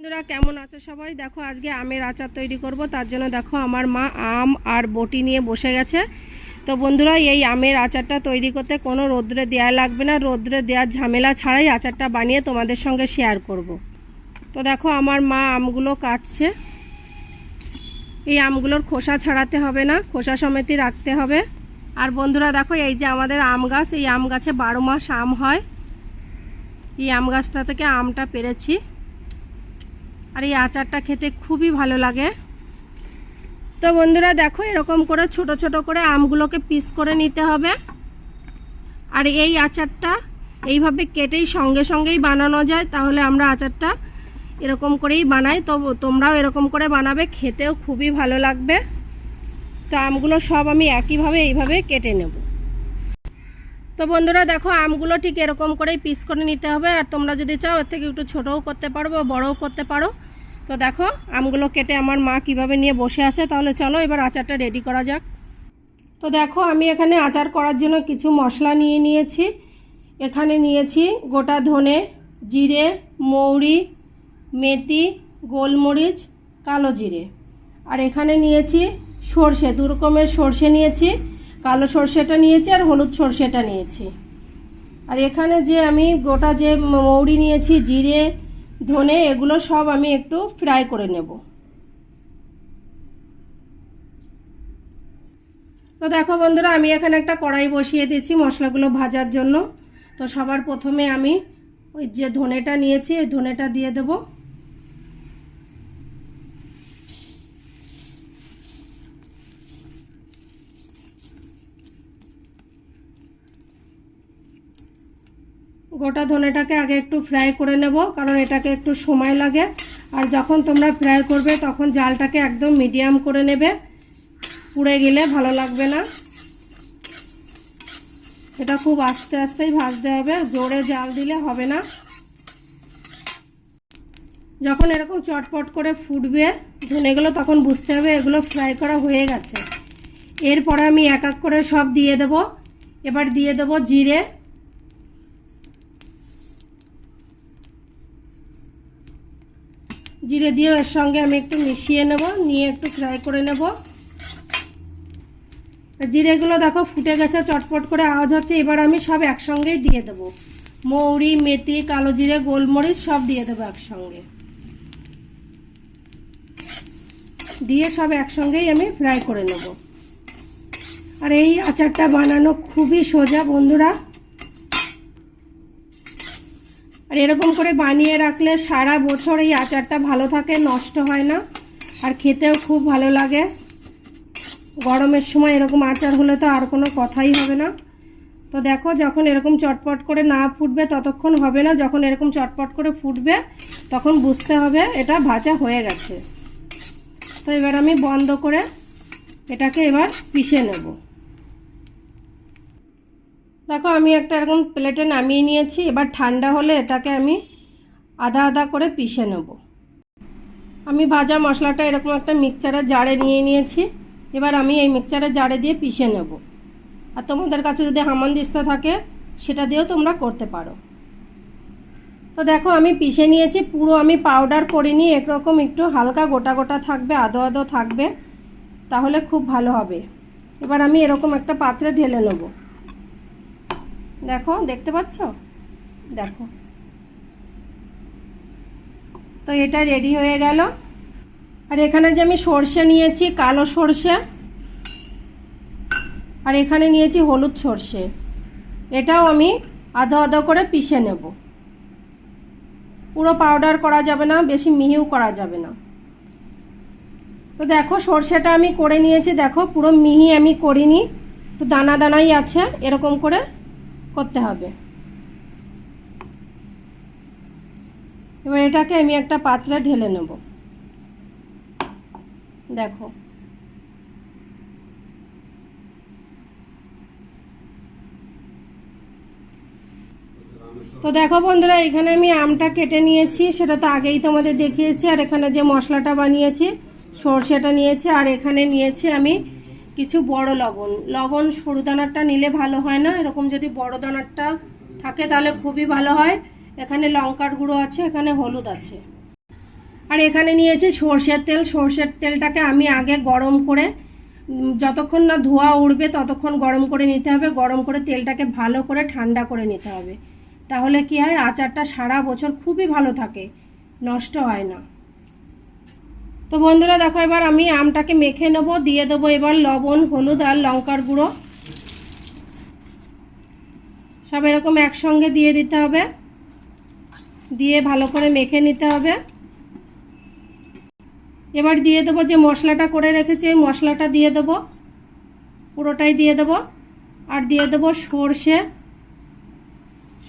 বন্ধুরা, কেমন আছো সবাই? দেখো, আজকে আমের আচার তৈরি করব। তার জন্য দেখো, আমার মা আম আর বটি নিয়ে বসে গেছে। তো বন্ধুরা, এই আমের আচারটা তৈরি করতে কোনো রোদ্রে দেওয়া লাগবে না। রোদ্রে দেওয়ার ঝামেলা ছাড়াই আচারটা বানিয়ে তোমাদের সঙ্গে শেয়ার করব। তো দেখো, আমার মা আমগুলো কাটছে। এই আমগুলোর খোসা ছাড়াতে হবে না, খোসা সমেতই রাখতে হবে। আর বন্ধুরা, দেখো, এই যে আমাদের আম গাছ, এই আম গাছে বারো মাস আম হয়। এই আম গাছটা থেকে আমটা পেরেছি। আর এই আচারটা খেতে খুবই ভালো লাগে। তো বন্ধুরা দেখো, এরকম করে ছোট ছোট করে আমগুলোকে পিস করে নিতে হবে। আর এই আচারটা এইভাবে কেটেই সঙ্গে সঙ্গেই বানানো যায়, তাহলে আমরা আচারটা এরকম করেই বানাই। তো তোমরাও এরকম করে বানাবে, খেতেও খুবই ভালো লাগবে। তো আমগুলো সব আমি একইভাবে এইভাবে কেটে নেব। তো বন্ধুরা দেখো, আমগুলো ঠিক এরকম করেই পিস করে নিতে হবে। আর তোমরা যদি চাও, এর থেকে একটু ছোটও করতে পারো বা বড়ও করতে পারো। তো দেখো, আমগুলো কেটে আমার মা কীভাবে নিয়ে বসে আছে, তাহলে চলো এবার আচারটা রেডি করা যাক। তো দেখো, আমি এখানে আচার করার জন্য কিছু মশলা নিয়ে নিয়েছি। এখানে নিয়েছি গোটা ধনে, জিরে, মৌরি, মেথি, গোলমরিচ, কালো জিরে। আর এখানে নিয়েছি সর্ষে, দু রকমের সর্ষে নিয়েছি, কালো সর্ষেটা নিয়েছি আর হলুদ সর্ষেটা নিয়েছি। আর এখানে যে আমি গোটা যে মৌরি নিয়েছি, জিরে ধনে এগুলো সব আমি একটু ফ্রাই করে নেব। তো দেখো বন্ধুরা, আমি এখানে একটা কড়াই বসিয়ে দিয়েছি মশলাগুলো ভাজার জন্য। তো সবার প্রথমে আমি ওই যে ধনেটা নিয়েছি, ওই ধনেটা দিয়ে দেবো। গোটা ধনেটাকে আগে একটু ফ্রাই করে নেব, কারণ এটাকে একটু সময় লাগে। আর যখন তোমরা ফ্রাই করবে, তখন জালটাকে একদম মিডিয়াম করে নেবে। পুড়ে গেলে ভালো লাগবে না। এটা খুব আস্তে আস্তেই ভাজতে হবে জোরে জাল দিলে হবে না। যখন এরকম চটপট করে ফুটবে ধনেগুলো, তখন বুঝতে হবে এগুলো ফ্রাই করা হয়ে গেছে। এরপরে আমি এক এক করে সব দিয়ে দেব। এবার দিয়ে দেব জিরে। জিরে দিয়ে এর সঙ্গে আমি একটু মিশিয়ে নেব, নিয়ে একটু ফ্রাই করে নেব। জিরেগুলো দেখো ফুটে গেছে, চটপট করে আওয়াজ হচ্ছে, এবার আমি সব একসঙ্গেই দিয়ে দেবো। মৌরি, মেথি, কালো জিরে, গোলমরিচ সব দিয়ে দেবো একসঙ্গে। দিয়ে সব একসঙ্গেই আমি ফ্রাই করে নেব। আর এই আচারটা বানানো খুবই সোজা, বন্ধুরা। আর এরকম করে বানিয়ে রাখলে সারা বছর এই আচারটা ভালো থাকে, নষ্ট হয় না। আর খেতেও খুব ভালো লাগে। গরমের সময় এরকম আচার হলে তো আর কোনো কথাই হবে না। তো দেখো, যখন এরকম চটপট করে না ফুটবে, ততক্ষণ হবে না। যখন এরকম চটপট করে ফুটবে, তখন বুঝতে হবে এটা ভাজা হয়ে গেছে। তো এবার আমি বন্ধ করে এটাকে এবার পিষে নেব। দেখো, আমি একটা এরকম প্লেটে নামিয়ে নিয়েছি। এবার ঠান্ডা হলে এটাকে আমি আধা আধা করে পিষে নেব। আমি ভাজা মশলাটা এরকম একটা মিক্সচারের জারে নিয়ে নিয়েছি। এবার আমি এই মিক্সচারের জারে দিয়ে পিষে নেব। আর তোমাদের কাছে যদি হামানদিস্তা থাকে, সেটা দিয়েও তোমরা করতে পারো। তো দেখো, আমি পিষে নিয়েছি। পুরো আমি পাউডার করিনি, একরকম একটু হালকা গোটা গোটা থাকবে, আদো আদো থাকবে। তাহলে খুব ভালো হবে। এবার আমি এরকম একটা পাত্রে ঢেলে নেব। দেখো, দেখতে পাচ্ছ? দেখো। তো এটা রেডি হয়ে গেল। আর এখানে যে আমি সর্ষে নিয়েছি, কালো সর্ষে, আর এখানে নিয়েছি হলুদ সর্ষে, এটাও আমি আধো আধো করে পিষে নেব। পুরো পাউডার করা যাবে না, বেশি মিহিও করা যাবে না। তো দেখো, সর্ষেটা আমি করে নিয়েছি, দেখো, পুরো মিহি আমি করিনি, একটু দানা দানাই আছে, এরকম করে করতে হবে। এবার এটাকে আমি একটা পাত্রে ঢেলে নেব। দেখো। তো দেখো বন্ধুরা, এখানে আমি আমটা কেটে নিয়েছি, সেটা তো আগেই তোমাদের দেখিয়েছি, আর এখানে যে মশলাটা বানিয়েছি, সর্ষেটা নিয়েছি, আর এখানে নিয়েছি আমি কিছু বড় লবণ। লবণ সরু দানারটা নিলে ভালো হয় না। এরকম যদি বড় দানারটা থাকে তাহলে খুবই ভালো হয়। এখানে লঙ্কার গুঁড়ো আছে, এখানে হলুদ আছে। আর এখানে নিয়েছি সর্ষের তেল। সর্ষের তেলটাকে আমি আগে গরম করে যতক্ষণ না ধোয়া উঠবে ততক্ষণ গরম করে নিতে হবে। গরম করে তেলটাকে ভালো করে ঠান্ডা করে নিতে হবে। তাহলে কি হয়? আচারটা সারা বছর খুবই ভালো থাকে। নষ্ট হয় না। তো বন্ধুরা দেখো, এবার আমি আমটাকে মেখে নেব, দিয়ে দেবো এবার লবণ, হলুদ আর লঙ্কার গুঁড়ো। সব এরকম একসঙ্গে দিয়ে দিতে হবে। দিয়ে ভালো করে মেখে নিতে হবে। এবার দিয়ে দেবো যে মশলাটা করে রেখেছি মশলাটা দিয়ে দেবো। পুরোটাই দিয়ে দেবো। আর দিয়ে দেবো সর্ষে।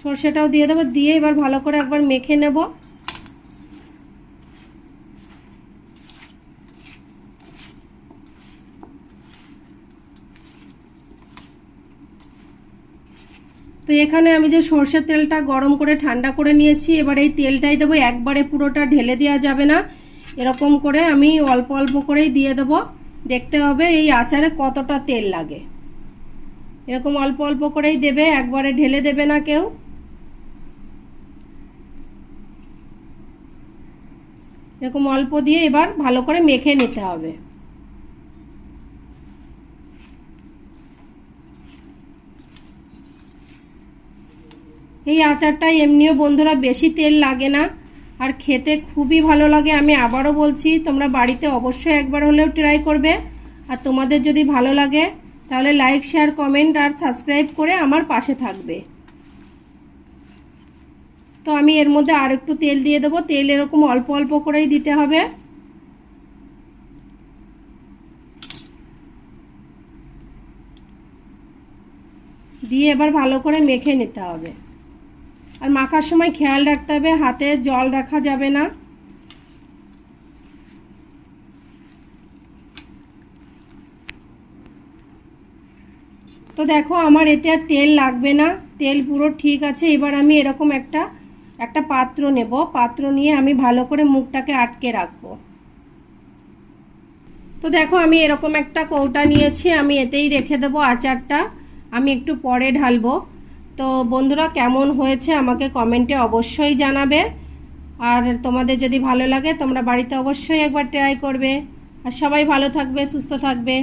সর্ষেটাও দিয়ে দেবো। দিয়ে এবার ভালো করে একবার মেখে নেব। তো এখানে আমি যে সর্ষের তেলটা গরম করে ঠান্ডা করে নিয়েছি, এবার এই তেলটাই দেবো। একবারে পুরোটা ঢেলে দেওয়া যাবে না। এরকম করে আমি অল্প অল্প করেই দিয়ে দেবো। দেখতে হবে এই আচারে কতটা তেল লাগে। এরকম অল্প অল্প করেই দেবে, একবারে ঢেলে দেবে না কেউ। এরকম অল্প দিয়ে এবার ভালো করে মেখে নিতে হবে। এই আচারটা এমনিও বন্ধুরা বেশি তেল লাগে না। আর খেতে খুবই ভালো লাগে, আমি আবারও বলছি, তোমরা বাড়িতে অবশ্যই একবার হলেও ট্রাই করবে। আর তোমাদের যদি ভালো লাগে, তাহলে লাইক শেয়ার কমেন্ট আর সাবস্ক্রাইব করে আমার পাশে থাকবে। তো আমি এর মধ্যে আর একটু তেল দিয়ে দেবো, তেল এরকম অল্প অল্প করেই দিতে হবে। দিয়ে এবার ভালো করে মেখে নিতে হবে। আর মাখার সময় খেয়াল রাখতে হবে, হাতে জল রাখা যাবে না। তো দেখো, আমার এতে আর তেল লাগবে না, তেল পুরো ঠিক আছে, এবার আমি এরকম একটা একটা পাত্র নেব, পাত্র নিয়ে আমি ভালো করে মুখটাকে আটকে রাখব। তো দেখো, আমি এরকম একটা কৌটা নিয়েছি, আমি এতেই রেখে দেবো আচারটা, আমি একটু পরে ঢালবো। তো বন্ধুরা কেমন হয়েছে আমাকে কমেন্টে অবশ্যই জানাবে। আর তোমাদের যদি ভালো লাগে তোমরা বাড়িতে অবশ্যই একবার ট্রাই করবে। আর সবাই ভালো থাকবে, সুস্থ থাকবে।